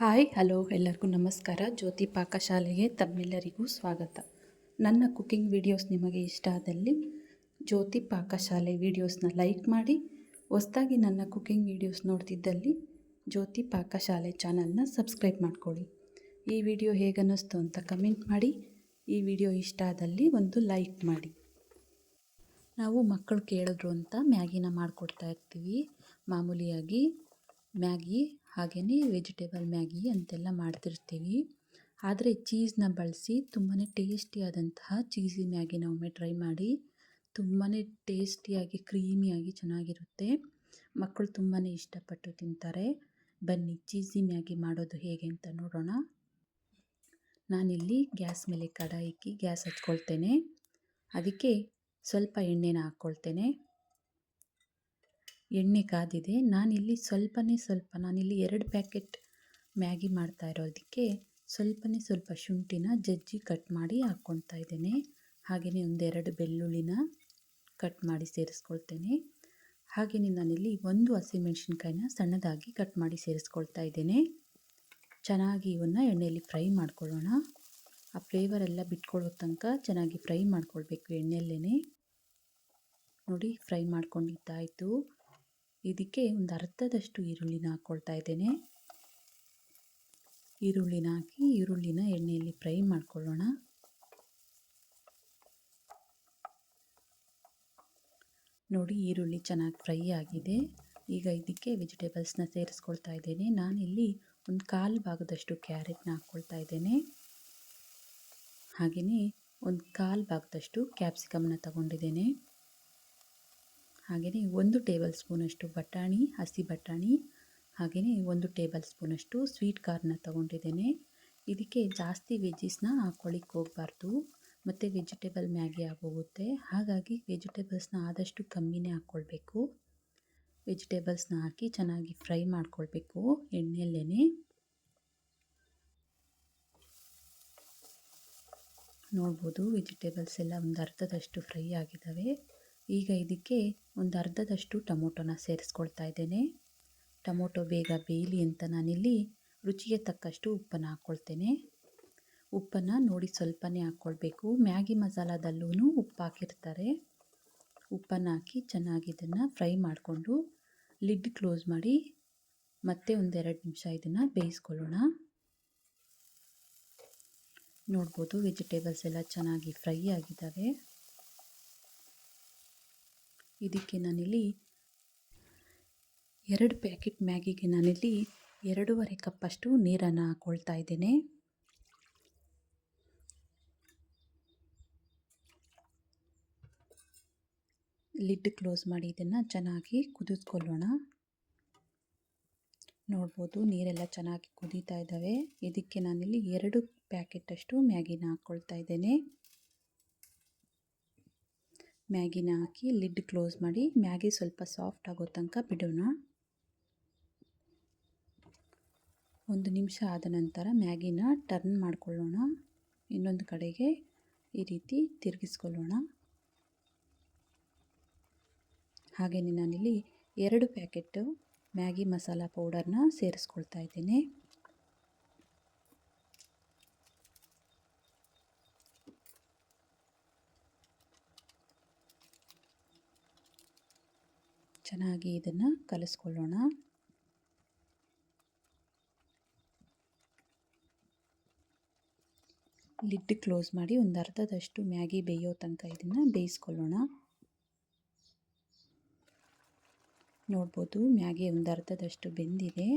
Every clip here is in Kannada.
ಹಾಯ್, ಹಲೋ, ಎಲ್ಲರಿಗೂ ನಮಸ್ಕಾರ. ಜ್ಯೋತಿ ಪಾಕಶಾಲೆಗೆ ತಮ್ಮೆಲ್ಲರಿಗೂ ಸ್ವಾಗತ. ನನ್ನ ಕುಕಿಂಗ್ ವಿಡಿಯೋಸ್ ನಿಮಗೆ ಇಷ್ಟ ಆದಲ್ಲಿ ಜ್ಯೋತಿ ಪಾಕಶಾಲೆ ವಿಡಿಯೋಸ್ನ ಲೈಕ್ ಮಾಡಿ. ಹೊಸ್ದಾಗಿ ನನ್ನ ಕುಕಿಂಗ್ ವಿಡಿಯೋಸ್ ನೋಡ್ತಿದ್ದಲ್ಲಿ ಜ್ಯೋತಿ ಪಾಕಶಾಲೆ ಚಾನಲ್ನ ಸಬ್ಸ್ಕ್ರೈಬ್ ಮಾಡ್ಕೊಳ್ಳಿ. ಈ ವಿಡಿಯೋ ಹೇಗನ್ನಿಸ್ತು ಅಂತ ಕಮೆಂಟ್ ಮಾಡಿ. ಈ ವಿಡಿಯೋ ಇಷ್ಟ ಆದಲ್ಲಿ ಒಂದು ಲೈಕ್ ಮಾಡಿ. ನಾವು ಮಕ್ಕಳು ಕೇಳಿದ್ರು ಅಂತ ಮ್ಯಾಗಿನ ಮಾಡಿಕೊಡ್ತಾ ಇರ್ತೀವಿ. ಮಾಮೂಲಿಯಾಗಿ ಮ್ಯಾಗಿ ಹಾಗೆಯೇ ವೆಜಿಟೇಬಲ್ ಮ್ಯಾಗಿ ಅಂತೆಲ್ಲ ಮಾಡ್ತಿರ್ತೀವಿ. ಆದರೆ ಚೀಸ್ನ ಬಳಸಿ ತುಂಬಾ ಟೇಸ್ಟಿಯಾದಂತಹ ಚೀಸಿ ಮ್ಯಾಗಿನ ಒಮ್ಮೆ ಟ್ರೈ ಮಾಡಿ ತುಂಬಾ ಟೇಸ್ಟಿಯಾಗಿ ಕ್ರೀಮಿಯಾಗಿ ಚೆನ್ನಾಗಿರುತ್ತೆ. ಮಕ್ಕಳು ತುಂಬಾ ಇಷ್ಟಪಟ್ಟು ತಿಂತಾರೆ. ಬನ್ನಿ ಚೀಸಿ ಮ್ಯಾಗಿ ಮಾಡೋದು ಹೇಗೆ ಅಂತ ನೋಡೋಣ. ನಾನಿಲ್ಲಿ ಗ್ಯಾಸ್ ಮೇಲೆ ಕಡಾಯಿ ಇಕ್ಕಿ ಗ್ಯಾಸ್ ಹಚ್ಕೊಳ್ತೇನೆ. ಅದಕ್ಕೆ ಸ್ವಲ್ಪ ಎಣ್ಣೆನ ಹಾಕ್ಕೊಳ್ತೇನೆ. ಎಣ್ಣೆ ಕಾದಿದೆ. ನಾನಿಲ್ಲಿ ಸ್ವಲ್ಪನೇ ಸ್ವಲ್ಪ, ನಾನಿಲ್ಲಿ ಎರಡು ಪ್ಯಾಕೆಟ್ ಮ್ಯಾಗಿ ಮಾಡ್ತಾ ಇರೋದಕ್ಕೆ ಸ್ವಲ್ಪನೇ ಸ್ವಲ್ಪ ಶುಂಠಿನ ಜಜ್ಜಿ ಕಟ್ ಮಾಡಿ ಹಾಕ್ಕೊಳ್ತಾ ಇದ್ದೇನೆ. ಹಾಗೆಯೇ ಒಂದೆರಡು ಬೆಳ್ಳುಳ್ಳಿನ ಕಟ್ ಮಾಡಿ ಸೇರಿಸ್ಕೊಳ್ತೇನೆ. ಹಾಗೆಯೇ ನಾನಿಲ್ಲಿ ಒಂದು ಹಸಿಮೆಣಸಿನ್ಕಾಯಿನ ಸಣ್ಣದಾಗಿ ಕಟ್ ಮಾಡಿ ಸೇರಿಸ್ಕೊಳ್ತಾ ಇದ್ದೇನೆ. ಚೆನ್ನಾಗಿ ಇವನ್ನು ಎಣ್ಣೆಯಲ್ಲಿ ಫ್ರೈ ಮಾಡ್ಕೊಳ್ಳೋಣ. ಆ ಫ್ಲೇವರ್ ಎಲ್ಲ ಬಿಟ್ಕೊಳ್ಳೋ ತನಕ ಚೆನ್ನಾಗಿ ಫ್ರೈ ಮಾಡ್ಕೊಳ್ಬೇಕು ಎಣ್ಣೆಯಲ್ಲೇ ನೋಡಿ, ಫ್ರೈ ಮಾಡ್ಕೊಂಡಿದ್ದಾಯಿತು. ಇದಕ್ಕೆ ಒಂದು ಅರ್ಧದಷ್ಟು ಈರುಳ್ಳಿನ ಹಾಕ್ಕೊಳ್ತಾ ಇದ್ದೇನೆ. ಈರುಳ್ಳಿನ ಹಾಕಿ ಈರುಳ್ಳಿನ ಎಣ್ಣೆಯಲ್ಲಿ ಫ್ರೈ ಮಾಡ್ಕೊಳ್ಳೋಣ. ನೋಡಿ, ಈರುಳ್ಳಿ ಚೆನ್ನಾಗಿ ಫ್ರೈ ಆಗಿದೆ. ಈಗ ಇದಕ್ಕೆ ವೆಜಿಟೇಬಲ್ಸ್ನ ಸೇರಿಸ್ಕೊಳ್ತಾ ಇದ್ದೇನೆ. ನಾನಿಲ್ಲಿ ಒಂದು ಕಾಲು ಭಾಗದಷ್ಟು ಕ್ಯಾರೆಟ್ನ ಹಾಕ್ಕೊಳ್ತಾ ಇದ್ದೇನೆ. ಹಾಗೆಯೇ ಒಂದು ಕಾಲು ಭಾಗದಷ್ಟು ಕ್ಯಾಪ್ಸಿಕಮ್ನ ತಗೊಂಡಿದ್ದೇನೆ. ಹಾಗೆಯೇ ಒಂದು ಟೇಬಲ್ ಸ್ಪೂನಷ್ಟು ಬಟಾಣಿ, ಹಸಿ ಬಟಾಣಿ, ಹಾಗೆಯೇ ಒಂದು ಟೇಬಲ್ ಸ್ಪೂನಷ್ಟು ಸ್ವೀಟ್ ಕಾರ್ನ ತಗೊಂಡಿದ್ದೇನೆ. ಇದಕ್ಕೆ ಜಾಸ್ತಿ ವೆಜ್ಜಿಸ್ನ ಹಾಕ್ಕೊಳ್ಳಿಕ್ಕೆ ಹೋಗಬಾರ್ದು. ಮತ್ತು ವೆಜಿಟೇಬಲ್ ಮ್ಯಾಗಿ ಆಗೋಗುತ್ತೆ. ಹಾಗಾಗಿ ವೆಜಿಟೇಬಲ್ಸ್ನ ಆದಷ್ಟು ಕಮ್ಮಿನೇ ಹಾಕ್ಕೊಳ್ಬೇಕು ವೆಜಿಟೇಬಲ್ಸ್ನ ಹಾಕಿ ಚೆನ್ನಾಗಿ ಫ್ರೈ ಮಾಡ್ಕೊಳ್ಬೇಕು ಎಣ್ಣೆಯಲ್ಲೇ ನೋಡ್ಬೋದು ವೆಜಿಟೇಬಲ್ಸ್ ಎಲ್ಲ ಒಂದು ಅರ್ಧದಷ್ಟು ಫ್ರೈ ಆಗಿದ್ದಾವೆ. ಈಗ ಇದಕ್ಕೆ ಒಂದು ಅರ್ಧದಷ್ಟು ಟೊಮೊಟೊನ ಸೇರಿಸ್ಕೊಳ್ತಾ ಇದ್ದೇನೆ. ಟೊಮೊಟೊ ಬೇಗ ಬೇಯಲಿ ಅಂತ ನಾನಿಲ್ಲಿ ರುಚಿಗೆ ತಕ್ಕಷ್ಟು ಉಪ್ಪನ್ನು ಹಾಕ್ಕೊಳ್ತೇನೆ. ಉಪ್ಪನ್ನು ನೋಡಿ ಸ್ವಲ್ಪನೇ ಹಾಕ್ಕೊಳ್ಬೇಕು. ಮ್ಯಾಗಿ ಮಸಾಲದಲ್ಲೂ ಉಪ್ಪು ಹಾಕಿರ್ತಾರೆ. ಉಪ್ಪನ್ನು ಹಾಕಿ ಚೆನ್ನಾಗಿ ಇದನ್ನು ಫ್ರೈ ಮಾಡಿಕೊಂಡು ಲಿಡ್ ಕ್ಲೋಸ್ ಮಾಡಿ ಮತ್ತೆ ಒಂದೆರಡು ನಿಮಿಷ ಇದನ್ನು ಬೇಯಿಸ್ಕೊಳ್ಳೋಣ. ನೋಡ್ಬೋದು ವೆಜಿಟೇಬಲ್ಸ್ ಎಲ್ಲ ಚೆನ್ನಾಗಿ ಫ್ರೈ ಆಗಿದ್ದಾವೆ. ಇದಕ್ಕೆ ನಾನಿಲ್ಲಿ ಎರಡು ಪ್ಯಾಕೆಟ್ ಮ್ಯಾಗಿಗೆ ನಾನಿಲ್ಲಿ ಎರಡೂವರೆ ಕಪ್ಪಷ್ಟು ನೀರನ್ನು ಹಾಕ್ಕೊಳ್ತಾ ಇದ್ದೇನೆ. ಲಿಡ್ ಕ್ಲೋಸ್ ಮಾಡಿ ಇದನ್ನು ಚೆನ್ನಾಗಿ ಕುದಿಸ್ಕೊಳ್ಳೋಣ. ನೋಡ್ಬೋದು ನೀರೆಲ್ಲ ಚೆನ್ನಾಗಿ ಕುದೀತಾ ಇದ್ದಾವೆ. ಇದಕ್ಕೆ ನಾನಿಲ್ಲಿ ಎರಡು ಪ್ಯಾಕೆಟಷ್ಟು ಮ್ಯಾಗಿನ ಹಾಕ್ಕೊಳ್ತಾ ಇದ್ದೇನೆ. ಮ್ಯಾಗಿನ ಹಾಕಿ ಲಿಡ್ ಕ್ಲೋಸ್ ಮಾಡಿ, ಮ್ಯಾಗಿ ಸ್ವಲ್ಪ ಸಾಫ್ಟ್ ಆಗೋ ತನಕ ಬಿಡೋಣ. ಒಂದು ನಿಮಿಷ ಆದ ನಂತರ ಮ್ಯಾಗಿನ ಟರ್ನ್ ಮಾಡಿಕೊಳ್ಳೋಣ. ಇನ್ನೊಂದು ಕಡೆಗೆ ಈ ರೀತಿ ತಿರುಗಿಸ್ಕೊಳ್ಳೋಣ. ಹಾಗೆಯೇ ನಾನಿಲ್ಲಿ ಎರಡು ಪ್ಯಾಕೆಟ್ಟು ಮ್ಯಾಗಿ ಮಸಾಲ ಪೌಡರ್ನ ಸೇರಿಸ್ಕೊಳ್ತಾ ಇದ್ದೇನೆ. ಚೆನ್ನಾಗಿ ಇದನ್ನು ಕಲಿಸ್ಕೊಳ್ಳೋಣ. ಲಿಡ್ ಕ್ಲೋಸ್ ಮಾಡಿ ಒಂದು ಅರ್ಧದಷ್ಟು ಮ್ಯಾಗಿ ಬೇಯೋ ತನಕ ಇದನ್ನು ಬೇಯಿಸ್ಕೊಳ್ಳೋಣ. ನೋಡ್ಬೋದು ಮ್ಯಾಗಿ ಒಂದು ಅರ್ಧದಷ್ಟು ಬೆಂದಿದೆ.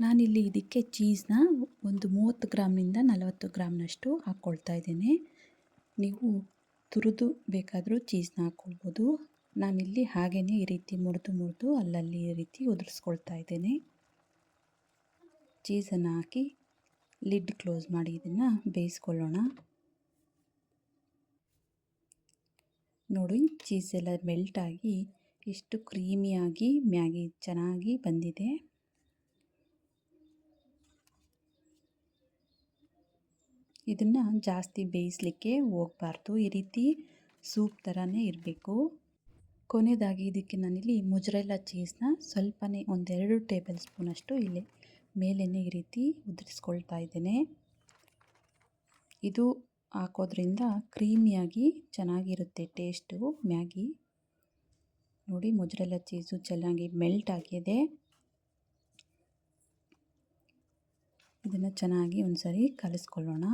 ನಾನಿಲ್ಲಿ ಇದಕ್ಕೆ ಚೀಸ್ನ ಒಂದು ಮೂವತ್ತು ಗ್ರಾಮ್ನಿಂದ ನಲವತ್ತು ಗ್ರಾಮ್ನಷ್ಟು ಹಾಕ್ಕೊಳ್ತಾ ಇದ್ದೀನಿ. ನೀವು ತುರಿದು ಬೇಕಾದರೂ ಚೀಸ್ನ ಹಾಕ್ಕೊಳ್ಬೋದು. ನಾನಿಲ್ಲಿ ಹಾಗೇ ಈ ರೀತಿ ಮುರಿದು ಮುರಿದು ಅಲ್ಲಲ್ಲಿ ಈ ರೀತಿ ಉದುರಿಸ್ಕೊಳ್ತಾ ಇದ್ದೇನೆ. ಚೀಸನ್ನು ಹಾಕಿ ಲಿಡ್ ಕ್ಲೋಸ್ ಮಾಡಿ ಇದನ್ನು ಬೇಯಿಸ್ಕೊಳ್ಳೋಣ. ನೋಡಿ, ಚೀಸ್ ಎಲ್ಲ ಮೆಲ್ಟಾಗಿ ಎಷ್ಟು ಕ್ರೀಮಿಯಾಗಿ, ಮ್ಯಾಗಿ ಚೆನ್ನಾಗಿ ಬಂದಿದೆ. ಇದನ್ನು ಜಾಸ್ತಿ ಬೇಯಿಸಲಿಕ್ಕೆ ಹೋಗಬಾರ್ದು. ಈ ರೀತಿ ಸೂಪ್ ಥರನೇ ಇರಬೇಕು. ಕೊನೆಯದಾಗಿ ಇದಕ್ಕೆ ನಾನಿಲ್ಲಿ ಮೊಜರೆಲ್ಲ ಚೀಸ್ನ ಸ್ವಲ್ಪನೇ ಒಂದೆರಡು ಟೇಬಲ್ ಸ್ಪೂನಷ್ಟು ಇಲ್ಲಿ ಮೇಲೇ ಈ ರೀತಿ ಉದುರಿಸ್ಕೊಳ್ತಾ ಇದ್ದೇನೆ. ಇದು ಹಾಕೋದ್ರಿಂದ ಕ್ರೀಮಿಯಾಗಿ ಚೆನ್ನಾಗಿರುತ್ತೆ ಟೇಸ್ಟು, ಮ್ಯಾಗಿ. ನೋಡಿ ಮೊಜರೆಲ್ಲ ಚೀಸು ಚೆನ್ನಾಗಿ ಮೆಲ್ಟ್ ಆಗಿದೆ. ಇದನ್ನು ಚೆನ್ನಾಗಿ ಒಂದು ಸರಿ ಕಲಿಸ್ಕೊಳ್ಳೋಣ.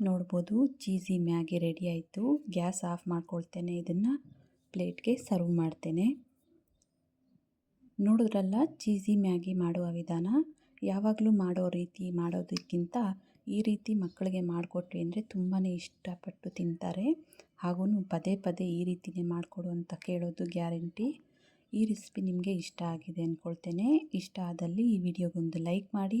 ನೋಡ್ಬೋದು, ಚೀಸಿ ಮ್ಯಾಗಿ ರೆಡಿ ಆಯಿತು. ಗ್ಯಾಸ್ ಆಫ್ ಮಾಡ್ಕೊಳ್ತೇನೆ. ಇದನ್ನು ಪ್ಲೇಟ್ಗೆ ಸರ್ವ್ ಮಾಡ್ತೇನೆ. ನೋಡಿದ್ರಲ್ಲ, ಚೀಸಿ ಮ್ಯಾಗಿ ಮಾಡುವ ವಿಧಾನ? ಯಾವಾಗಲೂ ಮಾಡೋ ರೀತಿ ಮಾಡೋದಕ್ಕಿಂತ ಈ ರೀತಿ ಮಕ್ಕಳಿಗೆ ಮಾಡಿಕೊಟ್ವಿ ಅಂದರೆ ತುಂಬಾ ಇಷ್ಟಪಟ್ಟು ತಿಂತಾರೆ. ಹಾಗೂ ಪದೇ ಪದೇ ಈ ರೀತಿಯೇ ಮಾಡಿಕೊಡು ಅಂತ ಕೇಳೋದು ಗ್ಯಾರಂಟಿ. ಈ ರೆಸಿಪಿ ನಿಮಗೆ ಇಷ್ಟ ಆಗಿದೆ ಅಂದ್ಕೊಳ್ತೇನೆ ಇಷ್ಟ ಆದಲ್ಲಿ ಈ ವಿಡಿಯೋಗೊಂದು ಲೈಕ್ ಮಾಡಿ.